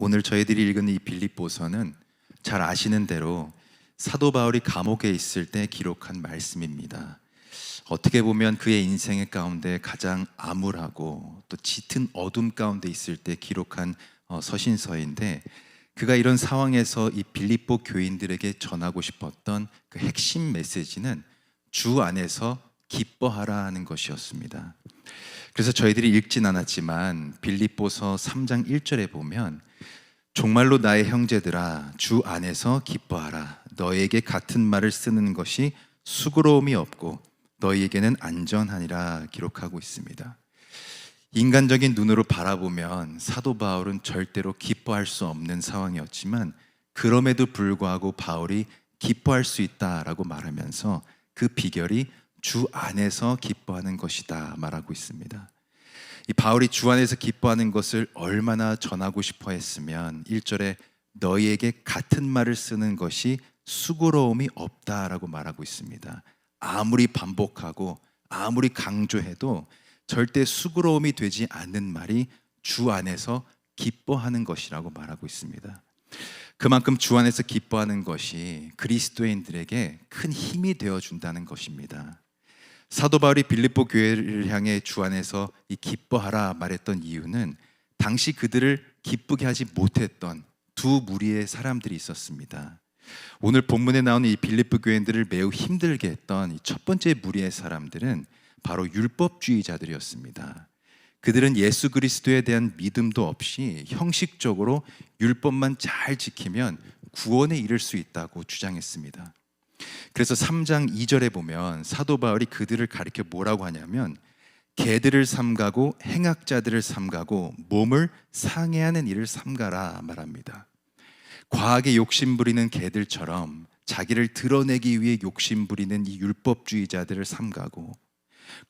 오늘 저희들이 읽은 이 빌립보서는 잘 아시는 대로 사도 바울이 감옥에 있을 때 기록한 말씀입니다. 어떻게 보면 그의 인생의 가운데 가장 암울하고 또 짙은 어둠 가운데 있을 때 기록한 어, 서신서인데 그가 이런 상황에서 이 빌립보 교인들에게 전하고 싶었던 그 핵심 메시지는 주 안에서 기뻐하라 하는 것이었습니다. 그래서 저희들이 읽진 않았지만 빌립보서 3장 1절에 보면 정말로 나의 형제들아 주 안에서 기뻐하라 너에게 같은 말을 쓰는 것이 수고로움이 없고 너희에게는 안전하니라 기록하고 있습니다. 인간적인 눈으로 바라보면 사도 바울은 절대로 기뻐할 수 없는 상황이었지만 그럼에도 불구하고 바울이 기뻐할 수 있다라고 말하면서 그 비결이 주 안에서 기뻐하는 것이다 말하고 있습니다. 이 바울이 주 안에서 기뻐하는 것을 얼마나 전하고 싶어 했으면 1절에 너희에게 같은 말을 쓰는 것이 수고로움이 없다라고 말하고 있습니다. 아무리 반복하고 아무리 강조해도 절대 수고로움이 되지 않는 말이 주 안에서 기뻐하는 것이라고 말하고 있습니다. 그만큼 주 안에서 기뻐하는 것이 그리스도인들에게 큰 힘이 되어 준다는 것입니다. 사도 바울이 빌립보 교회를 향해 주 안에서 이 기뻐하라 말했던 이유는 당시 그들을 기쁘게 하지 못했던 두 무리의 사람들이 있었습니다. 오늘 본문에 나오는 이 빌립보 교인들을 매우 힘들게 했던 이 첫 번째 무리의 사람들은 바로 율법주의자들이었습니다. 그들은 예수 그리스도에 대한 믿음도 없이 형식적으로 율법만 잘 지키면 구원에 이를 수 있다고 주장했습니다. 그래서 3장 2절에 보면 사도 바울이 그들을 가리켜 뭐라고 하냐면 개들을 삼가고 행악자들을 삼가고 몸을 상해하는 일을 삼가라 말합니다. 과하게 욕심 부리는 개들처럼 자기를 드러내기 위해 욕심 부리는 이 율법주의자들을 삼가고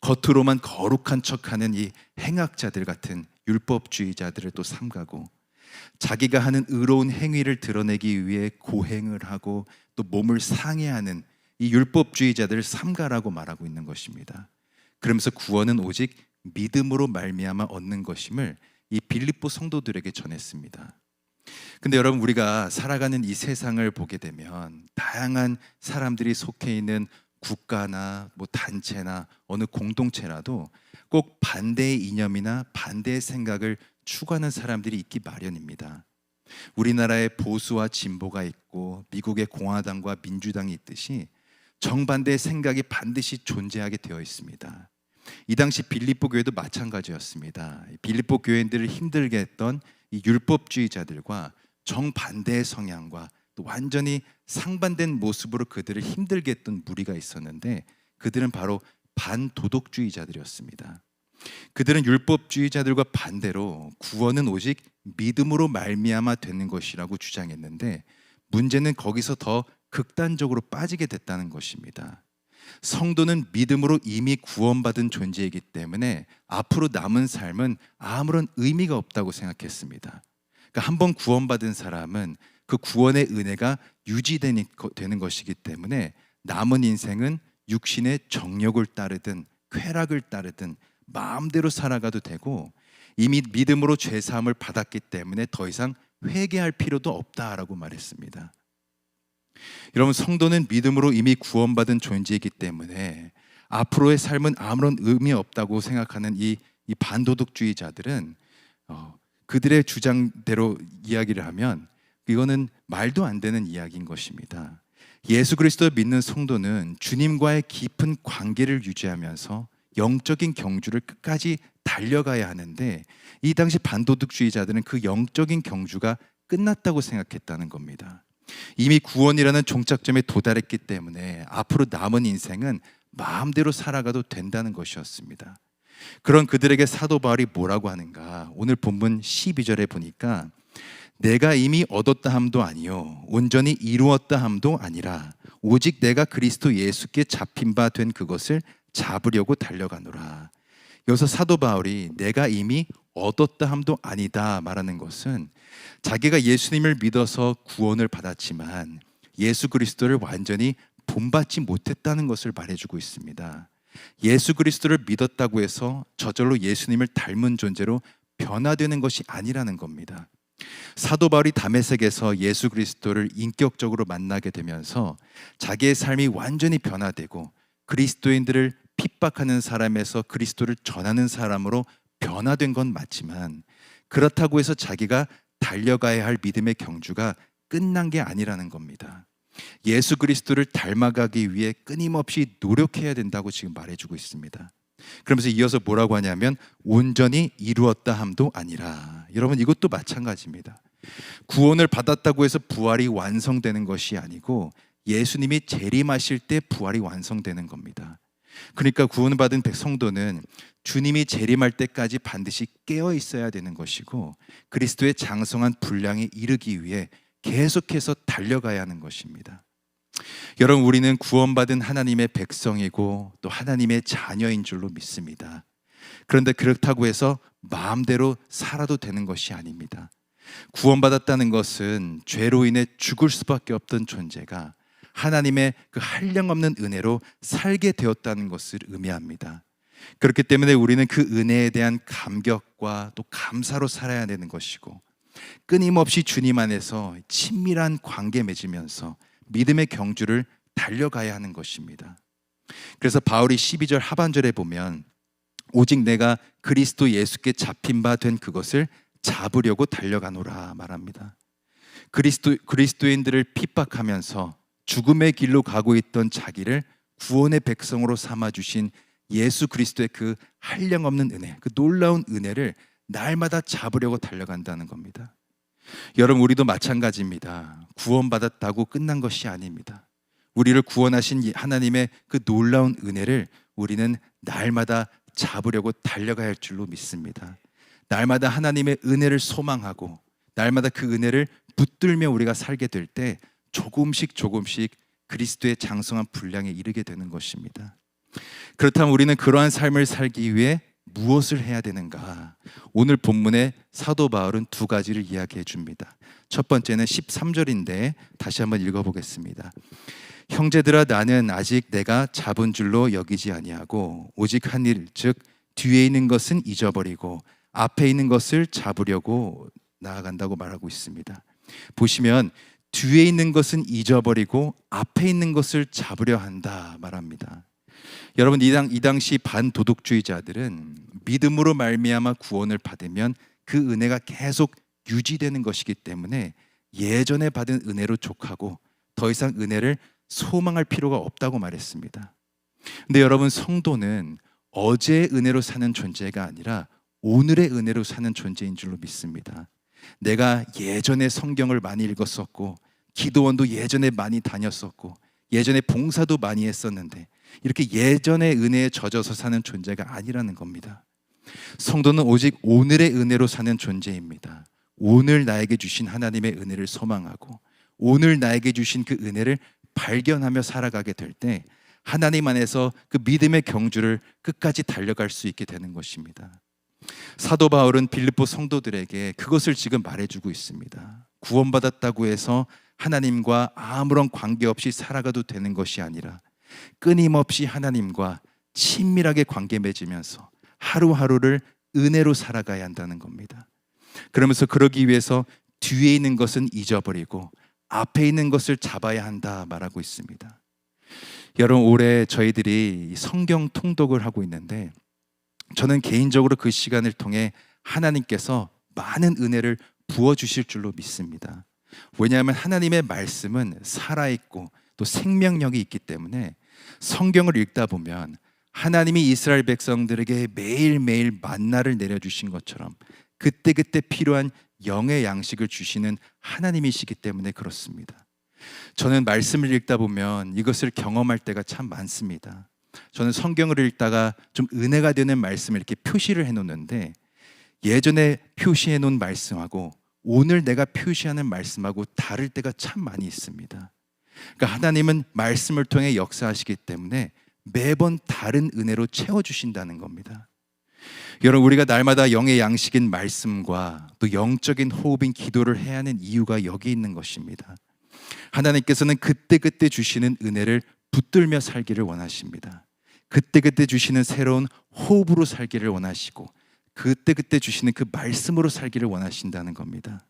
겉으로만 거룩한 척하는 이 행악자들 같은 율법주의자들을 또 삼가고 자기가 하는 의로운 행위를 드러내기 위해 고행을 하고 또 몸을 상해하는 이 율법주의자들을 삼가라고 말하고 있는 것입니다. 그러면서 구원은 오직 믿음으로 말미암아 얻는 것임을 이 빌립보 성도들에게 전했습니다. 근데 여러분 우리가 살아가는 이 세상을 보게 되면 다양한 사람들이 속해 있는 국가나 뭐 단체나 어느 공동체라도 꼭 반대의 이념이나 반대의 생각을 추구하는 사람들이 있기 마련입니다. 우리나라에 보수와 진보가 있고 미국의 공화당과 민주당이 있듯이 정반대의 생각이 반드시 존재하게 되어 있습니다. 이 당시 빌립보 교회도 마찬가지였습니다. 빌립보 교인들을 힘들게 했던 이 율법주의자들과 정반대의 성향과 또 완전히 상반된 모습으로 그들을 힘들게 했던 무리가 있었는데 그들은 바로 반도덕주의자들이었습니다. 그들은 율법주의자들과 반대로 구원은 오직 믿음으로 말미암아 되는 것이라고 주장했는데 문제는 거기서 더 극단적으로 빠지게 됐다는 것입니다. 성도는 믿음으로 이미 구원받은 존재이기 때문에 앞으로 남은 삶은 아무런 의미가 없다고 생각했습니다. 그러니까 한번 구원받은 사람은 그 구원의 은혜가 유지되는 것이기 때문에 남은 인생은 육신의 정욕을 따르든 쾌락을 따르든 마음대로 살아가도 되고 이미 믿음으로 죄 사함을 받았기 때문에 더 이상 회개할 필요도 없다라고 말했습니다. 여러분 성도는 믿음으로 이미 구원받은 존재이기 때문에 앞으로의 삶은 아무런 의미 없다고 생각하는 이, 이 반도덕주의자들은 어, 그들의 주장대로 이야기를 하면 이거는 말도 안 되는 이야기인 것입니다. 예수 그리스도를 믿는 성도는 주님과의 깊은 관계를 유지하면서 영적인 경주를 끝까지 달려가야 하는데 이 당시 반도덕주의자들은 그 영적인 경주가 끝났다고 생각했다는 겁니다. 이미 구원이라는 종착점에 도달했기 때문에 앞으로 남은 인생은 마음대로 살아가도 된다는 것이었습니다. 그런 그들에게 사도 바울이 뭐라고 하는가? 오늘 본문 12절에 보니까 내가 이미 얻었다 함도 아니요 온전히 이루었다 함도 아니라 오직 내가 그리스도 예수께 잡힌 바 된 그것을 잡으려고 달려가노라. 여기서 사도 바울이 내가 이미 얻었다 함도 아니다 말하는 것은 자기가 예수님을 믿어서 구원을 받았지만 예수 그리스도를 완전히 본받지 못했다는 것을 말해주고 있습니다. 예수 그리스도를 믿었다고 해서 저절로 예수님을 닮은 존재로 변화되는 것이 아니라는 겁니다. 사도 바울이 담에색에서 예수 그리스도를 인격적으로 만나게 되면서 자기의 삶이 완전히 변화되고 그리스도인들을 핍박하는 사람에서 그리스도를 전하는 사람으로 변화된 건 맞지만 그렇다고 해서 자기가 달려가야 할 믿음의 경주가 끝난 게 아니라는 겁니다. 예수 그리스도를 닮아가기 위해 끊임없이 노력해야 된다고 지금 말해주고 있습니다. 그러면서 이어서 뭐라고 하냐면 온전히 이루었다 함도 아니라 여러분 이것도 마찬가지입니다. 구원을 받았다고 해서 부활이 완성되는 것이 아니고 예수님이 재림하실 때 부활이 완성되는 겁니다. 그러니까 구원받은 백성도는 주님이 재림할 때까지 반드시 깨어 있어야 되는 것이고 그리스도의 장성한 분량에 이르기 위해 계속해서 달려가야 하는 것입니다. 여러분 우리는 구원받은 하나님의 백성이고 또 하나님의 자녀인 줄로 믿습니다. 그런데 그렇다고 해서 마음대로 살아도 되는 것이 아닙니다. 구원받았다는 것은 죄로 인해 죽을 수밖에 없던 존재가 하나님의 그 한량없는 은혜로 살게 되었다는 것을 의미합니다. 그렇기 때문에 우리는 그 은혜에 대한 감격과 또 감사로 살아야 되는 것이고 끊임없이 주님 안에서 친밀한 관계 맺으면서 믿음의 경주를 달려가야 하는 것입니다. 그래서 바울이 12절 하반절에 보면 오직 내가 그리스도 예수께 잡힌 바 된 그것을 잡으려고 달려가노라 말합니다. 그리스도 그리스도인들을 핍박하면서 죽음의 길로 가고 있던 자기를 구원의 백성으로 삼아 주신 예수 그리스도의 그 한량없는 은혜, 그 놀라운 은혜를 날마다 잡으려고 달려간다는 겁니다. 여러분 우리도 마찬가지입니다. 구원받았다고 끝난 것이 아닙니다. 우리를 구원하신 하나님의 그 놀라운 은혜를 우리는 날마다 잡으려고 달려가야 할 줄로 믿습니다. 날마다 하나님의 은혜를 소망하고 날마다 그 은혜를 붙들며 우리가 살게 될 때 조금씩 조금씩 그리스도의 장성한 분량에 이르게 되는 것입니다. 그렇다면 우리는 그러한 삶을 살기 위해 무엇을 해야 되는가? 오늘 본문에 사도 바울은 두 가지를 이야기해 줍니다. 첫 번째는 13절인데 다시 한번 읽어 보겠습니다. 형제들아 나는 아직 내가 잡은 줄로 여기지 아니하고 오직 한 일 즉 뒤에 있는 것은 잊어버리고 앞에 있는 것을 잡으려고 나아간다고 말하고 있습니다. 보시면 뒤에 있는 것은 잊어버리고 앞에 있는 것을 잡으려 한다 말합니다. 여러분 이, 당, 이 당시 반도덕주의자들은 믿음으로 말미암아 구원을 받으면 그 은혜가 계속 유지되는 것이기 때문에 예전에 받은 은혜로 족하고 더 이상 은혜를 소망할 필요가 없다고 말했습니다. 근데 여러분 성도는 어제의 은혜로 사는 존재가 아니라 오늘의 은혜로 사는 존재인 줄로 믿습니다. 내가 예전에 성경을 많이 읽었었고 기도원도 예전에 많이 다녔었고 예전에 봉사도 많이 했었는데 이렇게 예전의 은혜에 젖어서 사는 존재가 아니라는 겁니다. 성도는 오직 오늘의 은혜로 사는 존재입니다. 오늘 나에게 주신 하나님의 은혜를 소망하고 오늘 나에게 주신 그 은혜를 발견하며 살아가게 될 때 하나님 안에서 그 믿음의 경주를 끝까지 달려갈 수 있게 되는 것입니다. 사도 바울은 빌립보 성도들에게 그것을 지금 말해주고 있습니다. 구원받았다고 해서 하나님과 아무런 관계없이 살아가도 되는 것이 아니라 끊임없이 하나님과 친밀하게 관계 맺으면서 하루하루를 은혜로 살아가야 한다는 겁니다. 그러면서 그러기 위해서 뒤에 있는 것은 잊어버리고 앞에 있는 것을 잡아야 한다 말하고 있습니다. 여러분 올해 저희들이 성경 통독을 하고 있는데 저는 개인적으로 그 시간을 통해 하나님께서 많은 은혜를 부어 주실 줄로 믿습니다. 왜냐하면 하나님의 말씀은 살아 있고 또 생명력이 있기 때문에 성경을 읽다 보면 하나님이 이스라엘 백성들에게 매일매일 만나를 내려주신 것처럼 그때그때 필요한 영의 양식을 주시는 하나님이시기 때문에 그렇습니다. 저는 말씀을 읽다 보면 이것을 경험할 때가 참 많습니다. 저는 성경을 읽다가 좀 은혜가 되는 말씀을 이렇게 표시를 해 놓는데 예전에 표시해 놓은 말씀하고 오늘 내가 표시하는 말씀하고 다를 때가 참 많이 있습니다. 그러니까 하나님은 말씀을 통해 역사하시기 때문에 매번 다른 은혜로 채워 주신다는 겁니다. 여러분 우리가 날마다 영의 양식인 말씀과 또 영적인 호흡인 기도를 해야 하는 이유가 여기 있는 것입니다. 하나님께서는 그때그때 주시는 은혜를 붙들며 살기를 원하십니다. 그때그때 주시는 새로운 호흡으로 살기를 원하시고 그때그때 주시는 그 말씀으로 살기를 원하신다는 겁니다.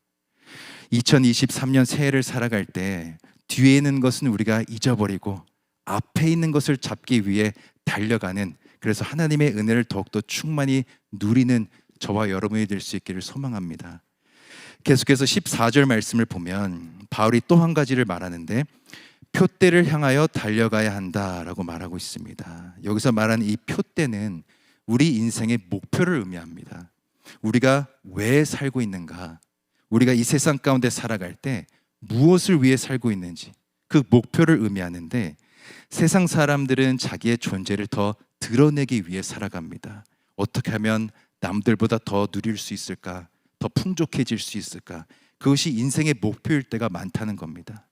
2023년 새해를 살아갈 때 뒤에 있는 것은 우리가 잊어버리고 앞에 있는 것을 잡기 위해 달려가는 그래서 하나님의 은혜를 더욱더 충만히 누리는 저와 여러분이 될 수 있기를 소망합니다. 계속해서 14절 말씀을 보면 바울이 또 한 가지를 말하는데 표대를 향하여 달려가야 한다라고 말하고 있습니다. 여기서 말하는 이 표대는 우리 인생의 목표를 의미합니다. 우리가 왜 살고 있는가? 우리가 이 세상 가운데 살아갈 때 무엇을 위해 살고 있는지 그 목표를 의미하는데 세상 사람들은 자기의 존재를 더 드러내기 위해 살아갑니다. 어떻게 하면 남들보다 더 누릴 수 있을까? 더 풍족해질 수 있을까? 그것이 인생의 목표일 때가 많다는 겁니다.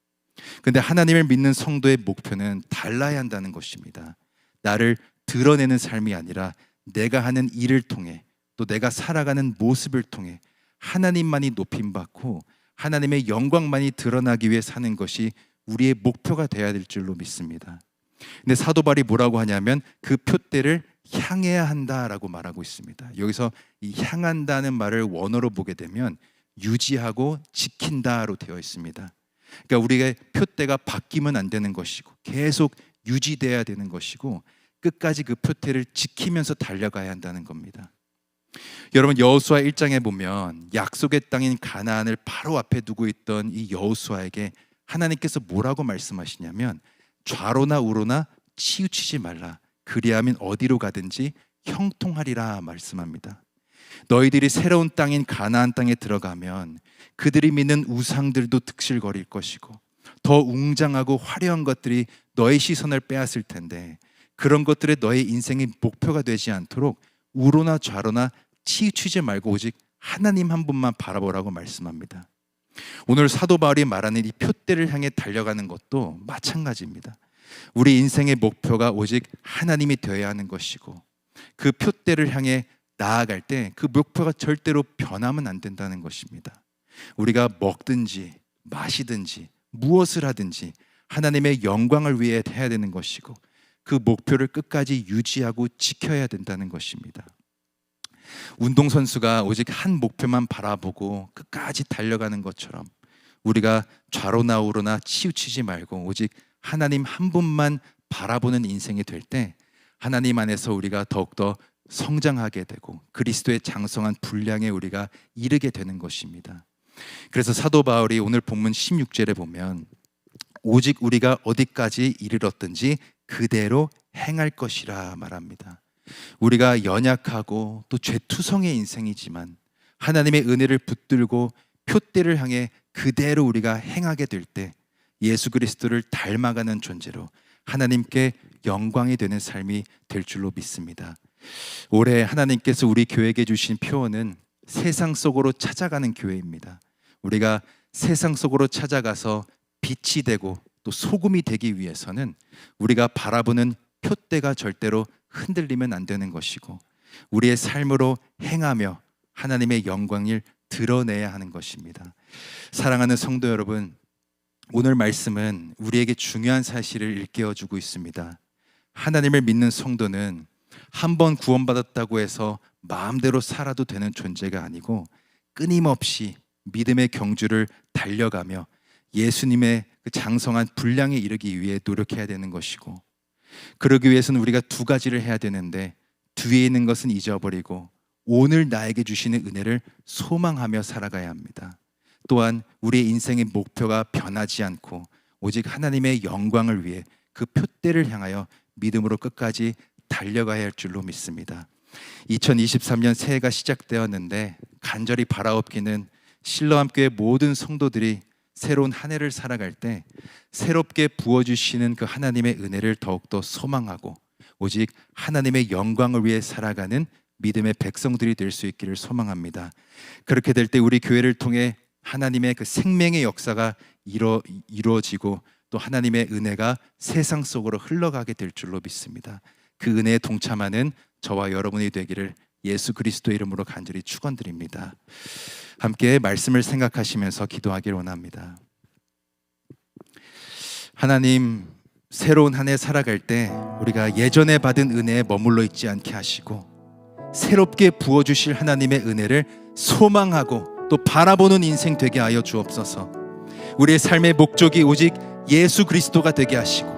근데 하나님을 믿는 성도의 목표는 달라야 한다는 것입니다. 나를 드러내는 삶이 아니라 내가 하는 일을 통해 또 내가 살아가는 모습을 통해 하나님만이 높임 받고 하나님의 영광만이 드러나기 위해 사는 것이 우리의 목표가 되어야 될 줄로 믿습니다. 근데 사도 바울이 뭐라고 하냐면 그 표대를 향해야 한다라고 말하고 있습니다. 여기서 이 향한다는 말을 원어로 보게 되면 유지하고 지킨다로 되어 있습니다. 그러니까 우리의 표대가 바뀌면 안 되는 것이고 계속 유지돼야 되는 것이고 끝까지 그 표대를 지키면서 달려가야 한다는 겁니다. 여러분 여호수아 1장에 보면 약속의 땅인 가나안을 바로 앞에 두고 있던 이 여호수아에게 하나님께서 뭐라고 말씀하시냐면 좌로나 우로나 치우치지 말라 그리하면 어디로 가든지 형통하리라 말씀합니다. 너희들이 새로운 땅인 가나안 땅에 들어가면 그들이 믿는 우상들도 득실거릴 것이고 더 웅장하고 화려한 것들이 너의 시선을 빼앗을 텐데 그런 것들이 너의 인생의 목표가 되지 않도록 우로나 좌로나 치우치지 말고 오직 하나님 한 분만 바라보라고 말씀합니다. 오늘 사도 바울이 말하는 이 표대를 향해 달려가는 것도 마찬가지입니다. 우리 인생의 목표가 오직 하나님이 되어야 하는 것이고 그 표대를 향해 나아갈 때 그 목표가 절대로 변하면 안 된다는 것입니다. 우리가 먹든지 마시든지 무엇을 하든지 하나님의 영광을 위해 해야 되는 것이고 그 목표를 끝까지 유지하고 지켜야 된다는 것입니다. 운동선수가 오직 한 목표만 바라보고 끝까지 달려가는 것처럼 우리가 좌로나 우로나 치우치지 말고 오직 하나님 한 분만 바라보는 인생이 될 때 하나님 안에서 우리가 더욱더 성장하게 되고 그리스도의 장성한 분량에 우리가 이르게 되는 것입니다. 그래서 사도 바울이 오늘 본문 16절에 보면 오직 우리가 어디까지 이르렀든지 그대로 행할 것이라 말합니다. 우리가 연약하고 또 죄투성의 인생이지만 하나님의 은혜를 붙들고 표대를 향해 그대로 우리가 행하게 될 때 예수 그리스도를 닮아가는 존재로 하나님께 영광이 되는 삶이 될 줄로 믿습니다. 올해 하나님께서 우리 교회에게 주신 표어는 세상 속으로 찾아가는 교회입니다. 우리가 세상 속으로 찾아가서 빛이 되고 또 소금이 되기 위해서는 우리가 바라보는 표대가 절대로 흔들리면 안 되는 것이고 우리의 삶으로 행하며 하나님의 영광을 드러내야 하는 것입니다. 사랑하는 성도 여러분, 오늘 말씀은 우리에게 중요한 사실을 일깨워 주고 있습니다. 하나님을 믿는 성도는 한 번 구원받았다고 해서 마음대로 살아도 되는 존재가 아니고 끊임없이 믿음의 경주를 달려가며 예수님의 그 장성한 분량에 이르기 위해 노력해야 되는 것이고 그러기 위해서는 우리가 두 가지를 해야 되는데 뒤에 있는 것은 잊어버리고 오늘 나에게 주시는 은혜를 소망하며 살아가야 합니다. 또한 우리의 인생의 목표가 변하지 않고 오직 하나님의 영광을 위해 그 표대를 향하여 믿음으로 끝까지 달려가야 할 줄로 믿습니다. 2023년 새해가 시작되었는데 간절히 바라옵기는 신러함교회 모든 성도들이 새로운 한 해를 살아갈 때 새롭게 부어주시는 그 하나님의 은혜를 더욱더 소망하고 오직 하나님의 영광을 위해 살아가는 믿음의 백성들이 될 수 있기를 소망합니다. 그렇게 될 때 우리 교회를 통해 하나님의 그 생명의 역사가 이루, 이루어지고 또 하나님의 은혜가 세상 속으로 흘러가게 될 줄로 믿습니다. 그 은혜에 동참하는 저와 여러분이 되기를 예수 그리스도 이름으로 간절히 축원드립니다. 함께 말씀을 생각하시면서 기도하길 원합니다. 하나님 새로운 한 해 살아갈 때 우리가 예전에 받은 은혜에 머물러 있지 않게 하시고 새롭게 부어 주실 하나님의 은혜를 소망하고 또 바라보는 인생 되게 하여 주옵소서. 우리의 삶의 목적이 오직 예수 그리스도가 되게 하시고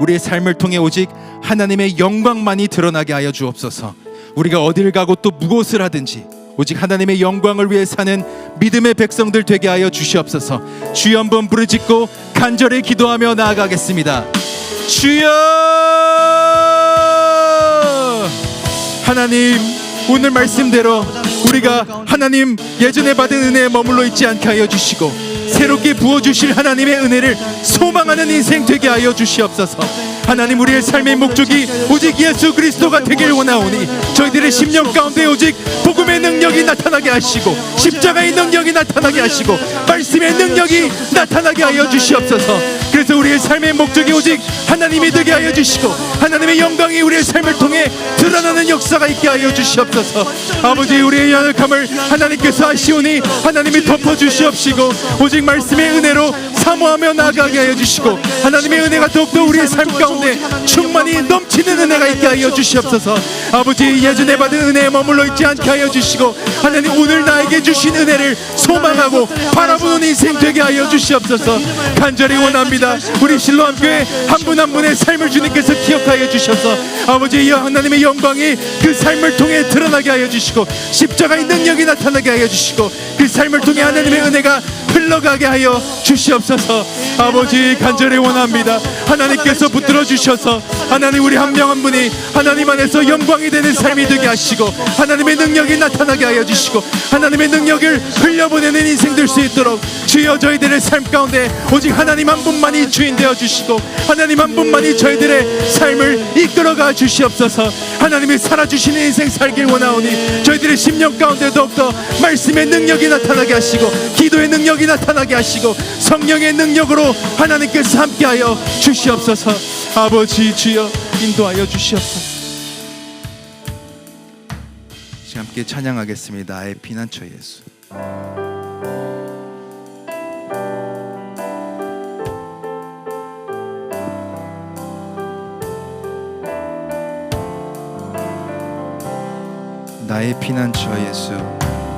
우리의 삶을 통해 오직 하나님의 영광만이 드러나게 하여 주옵소서. 우리가 어디를 가고 또 무엇을 하든지 오직 하나님의 영광을 위해 사는 믿음의 백성들 되게 하여 주시옵소서. 주여 한번 부르짖고 간절히 기도하며 나아가겠습니다. 주여! 하나님 오늘 말씀대로 우리가 하나님 예전에 받은 은혜에 머물러 있지 않게 하여 주시고 새롭게 부어 주실 하나님의 은혜를 소망하는 인생 되게 하여 주시옵소서. 하나님 우리의 삶의 목적이 오직 예수 그리스도가 되길 원하오니 저희들의 심령 가운데 오직 복음의 능력이 나타나게 하시고 십자가의 능력이 나타나게 하시고 말씀의 능력이 나타나게 하여 주시옵소서. 그래서 우리의 삶의 목적이 오직 하나님이 되게 하여 주시고 하나님의 영광이 우리의 삶을 통해 드러나는 역사가 있게 하여 주시옵소서. 아버지 우리의 연약함을 하나님께서 아시오니 하나님이 덮어 주시옵시고 오직 말씀의 은혜로 사모하며 나아가게 하여 주시고 하나님의 은혜가 더욱더 우리의 삶 가운데 충만히 넘치는 은혜가 있게 하여 주시옵소서. 아버지 예전에 받은 은혜에 머물러 있지 않게 하여 주시고 하나님 오늘 나에게 주신 은혜를 소망하고 바라보는 인생 되게 하여 주시옵소서. 간절히 원합니다. 우리 실로암 교회 한 분 한 분의 삶을 주님께서 기억하여 주셔서 아버지 여 하나님의 영광이 그 삶을 통해 드러나게 하여 주시고 십자가의 능력이 나타나게 하여 주시고 그 삶을 통해 하나님의 은혜가 흘러가게 하여 주시옵소서. 아버지 간절히 원합니다. 하나님께서 붙들어 주셔서 하나님 우리 한 명 한 분이 하나님 안에서 영광이 되는 삶이 되게 하시고 하나님의 능력이 나타나게 하여 주시고 하나님의 능력을 흘려보내는 인생 될 수 있도록 주여 저희들의 삶 가운데 오직 하나님 한 분만이 주인 되어 주시고 하나님 한 분만이 저희들의 삶을 이끌어가 주시옵소서 하나님이 살아주시는 인생 살길 원하오니 저희들의 심령 가운데 더욱더 말씀의 능력이 나타나게 하시고 기도의 능력이 나타나게 하시고 성령의 능력으로 하나님께서 함께하여 주시옵소서. 아버지 주여 인도하여 주시옵소서. 함께 찬양하겠습니다. 나의 피난처 예수. 나의 피난처 예수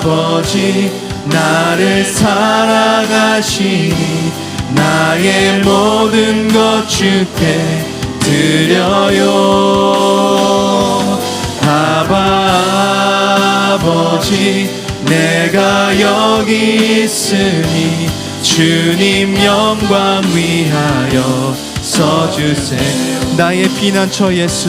아버지 나를 사랑하시니 나의 모든 것 주께 드려요. 아바 아버지 내가 여기 있으니 주님 영광 위하여 서주세요. 나의 피난처 예수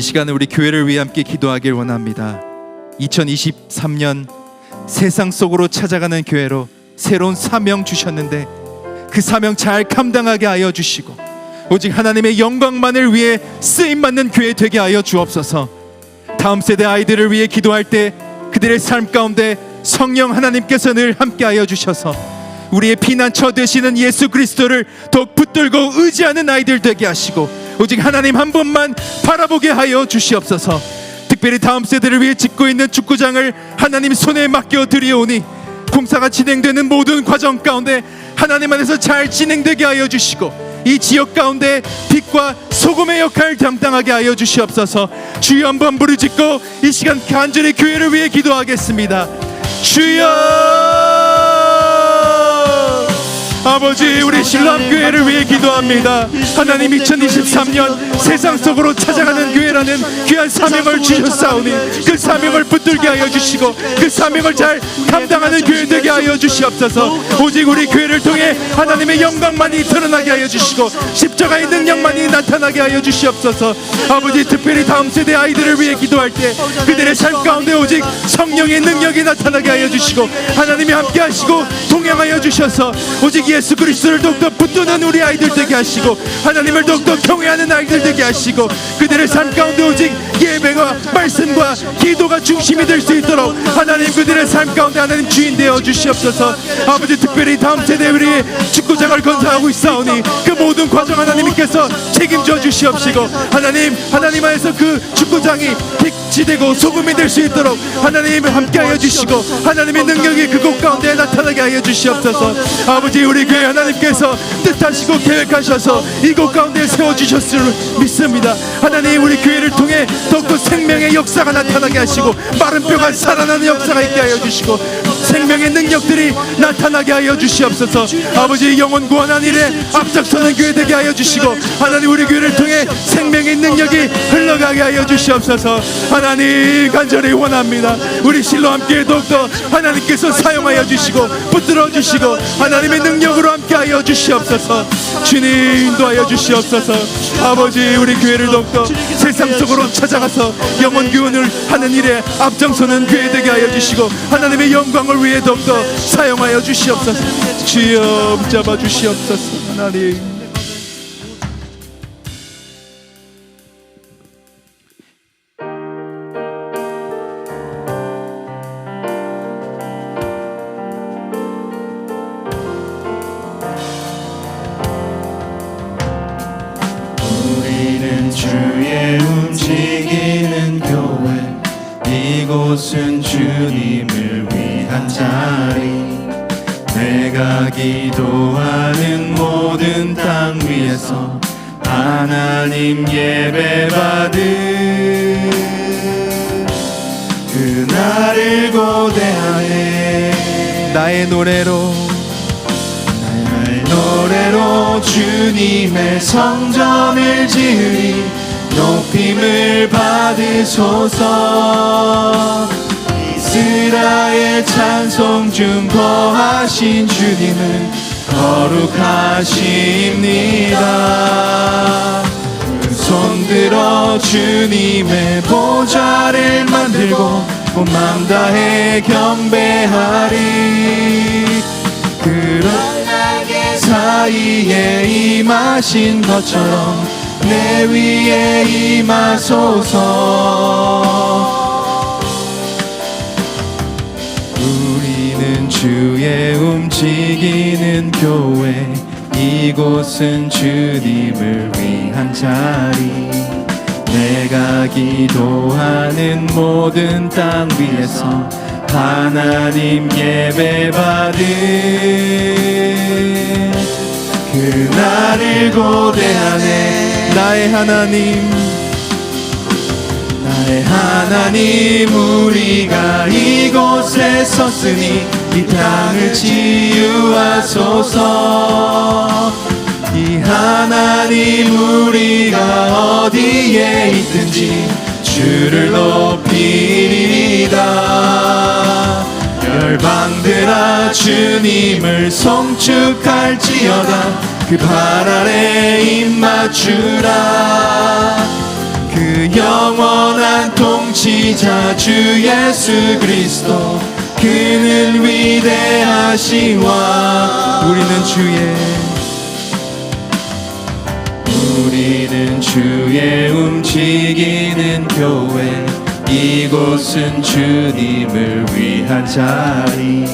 이 시간에 우리 교회를 위해 함께 기도하길 원합니다. 2023년 세상 속으로 찾아가는 교회로 새로운 사명 주셨는데 그 사명 잘 감당하게 하여 주시고 오직 하나님의 영광만을 위해 쓰임 받는 교회 되게 하여 주옵소서. 다음 세대 아이들을 위해 기도할 때 그들의 삶 가운데 성령 하나님께서 늘 함께 하여 주셔서 우리의 피난처 되시는 예수 그리스도를 더욱 붙들고 의지하는 아이들 되게 하시고 오직 하나님 한 분만 바라보게 하여 주시옵소서. 특별히 다음 세대를 위해 짓고 있는 축구장을 하나님 손에 맡겨 드리오니 공사가 진행되는 모든 과정 가운데 하나님 안에서 잘 진행되게 하여 주시고 이 지역 가운데 빛과 소금의 역할을 담당하게 하여 주시옵소서. 주여 한번 부르짖고 이 시간 간절히 교회를 위해 기도하겠습니다. 주여 아버지 우리 신람 교회를 위해 기도합니다. 하나님 2023년 세상 속으로 찾아가는 교회라는 귀한 사명을 주셨사오니 그 사명을 붙들게 하여 주시고 그 사명을 잘 감당하는 교회 되게 하여 주시옵소서. 오직 우리 교회를 통해 하나님의 영광만이 드러나게 하여 주시고 십자가의 능력만이 나타나게 하여 주시옵소서. 아버지 특별히 다음 세대 아이들을 위해 기도할 때 그들의 삶 가운데 오직 성령의 능력이 나타나게 하여 주시고 하나님이 함께 하시고 동행하여 주셔서 오직 예수 그리스도를 더욱더 붙드는 우리 아이들 되게 하시고 하나님을 더욱더 경외하는 아이들 되게 하시고 그들의 삶 가운데 오직 예배가 말씀과 기도가 중심이 될 수 있도록 하나님 그들의 삶 가운데 하나님 주인 되어 주시옵소서. 아버지 특별히 다음 세대 우리 축구장을 건설하고 있사오니 그 모든 과정 하나님께서 책임져 주시옵시고 하나님 하나님 안에서 그 축구장이 빛이 되고 소금이 될 수 있도록 하나님 함께하여 주시고 하나님의 능력이 그곳 가운데 나타나게 하여 주시옵소서. 아버지 우리 교회 하나님께서 뜻하시고 계획하셔서 이곳 가운데 세워주셨을 믿습니다. 하나님 우리 교회를 통해 더욱더 생명의 역사가 나타나게 하시고 마른 뼈가 살아나는 역사가 있게 하여 주시고 생명의 능력들이 나타나게 하여 주시옵소서. 아버지 영혼 구원한 일에 앞장서는 교회 되게 하여 주시고 하나님 우리 교회를 통해 생명의 능력이 흘러가게 하여 주시옵소서. 하나님 간절히 원합니다. 우리 실로 함께 더욱더 하나님께서 사용하여 주시고 붙들어 주시고 하나님의 능력으로 함께 하여 주시옵소서. 주님 인도하여 주시옵소서. 아버지 우리 교회를 더욱더 세상 속으로 찾아가서 영혼 교훈을 하는 일에 앞장서는 교회 되게 하여 주시고 하나님의 영광을 위해 더욱더 사용하여 주시옵소서. 주여 붙잡아 주시옵소서. 하나님 내가 기도하는 모든 땅 위에서 하나님 예배 받은 그날을 고대하네. 나의 노래로 나의 노래로 주님의 성전을 지으리 높임을 받으소서 이스라엘 찬송 중 거하신 주님은 거룩하십니다. 그 손들어 주님의 보좌를 만들고 온맘 다해 경배하리. 그런 사이에 임하신 것처럼 내 위에 임하소서 지키는 교회 이곳은 주님을 위한 자리. 내가 기도하는 모든 땅 위에서 하나님 예배받은 그날을 고대하네. 나의 하나님 나의 하나님 우리가 이곳에 섰으니 이 땅을 치유하소서. 이 하나님 우리가 어디에 있든지 주를 높이리이다. 열방들아 주님을 송축할지어다. 그발 아래 입맞추라. 그 영원한 통치자 주 예수 그리스도 그는 위대하시와 우리는 주의 우리는 주의 움직이는 교회 이곳은 주님을 위한 자리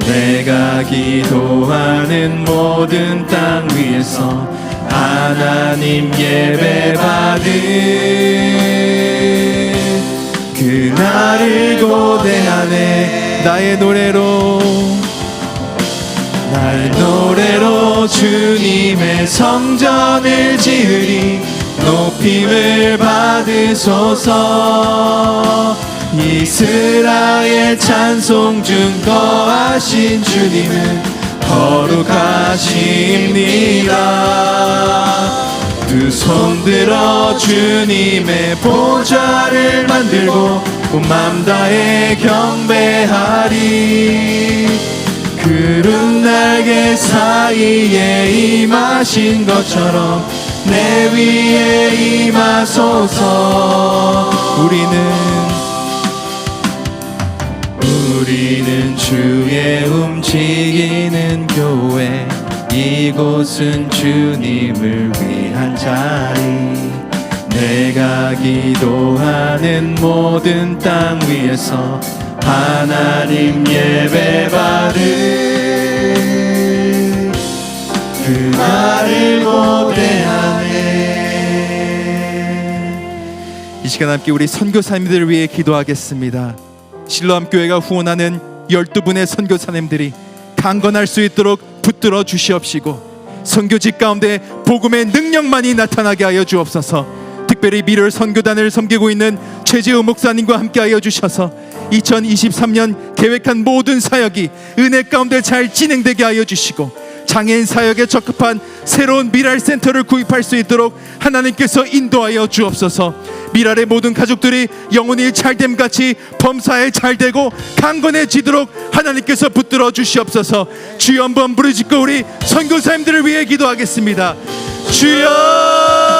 내가 기도하는 모든 땅 위에서 하나님 예배 받은 그날을 고대하네 나의 노래로 나의 노래로 주님의 성전을 지으리 높임을 받으소서. 이스라엘 찬송 중 거하신 주님은 거룩하십니다. 두 손 들어 주님의 보좌를 만들고 온맘 다해 경배하리. 구름 날개 사이에 임하신 것처럼 내 위에 임하소서. 우리는 우리는 주의 움직이는 교회 이곳은 주님을 위한 자리 내가 기도하는 모든 땅 위에서 하나님 예배 받을 그 날을 고대하네. 이 시간 함께 우리 선교사님들을 위해 기도하겠습니다. 실로암 교회가 후원하는 12분의 선교사님들이 강건할 수 있도록 붙들어 주시옵시고 선교직 가운데 복음의 능력만이 나타나게 하여 주옵소서 특별히 미를 선교단을 섬기고 있는 최재우 목사님과 함께하여 주셔서 2023년 계획한 모든 사역이 은혜 가운데 잘 진행되게 하여 주시고 장애인 사역에 적합한 새로운 미랄 센터를 구입할 수 있도록 하나님께서 인도하여 주옵소서. 미랄의 모든 가족들이 영혼이 잘됨 같이 범사에 잘되고 강건해지도록 하나님께서 붙들어 주시옵소서. 주여 한번 부르짖고 우리 선교사님들을 위해 기도하겠습니다. 주여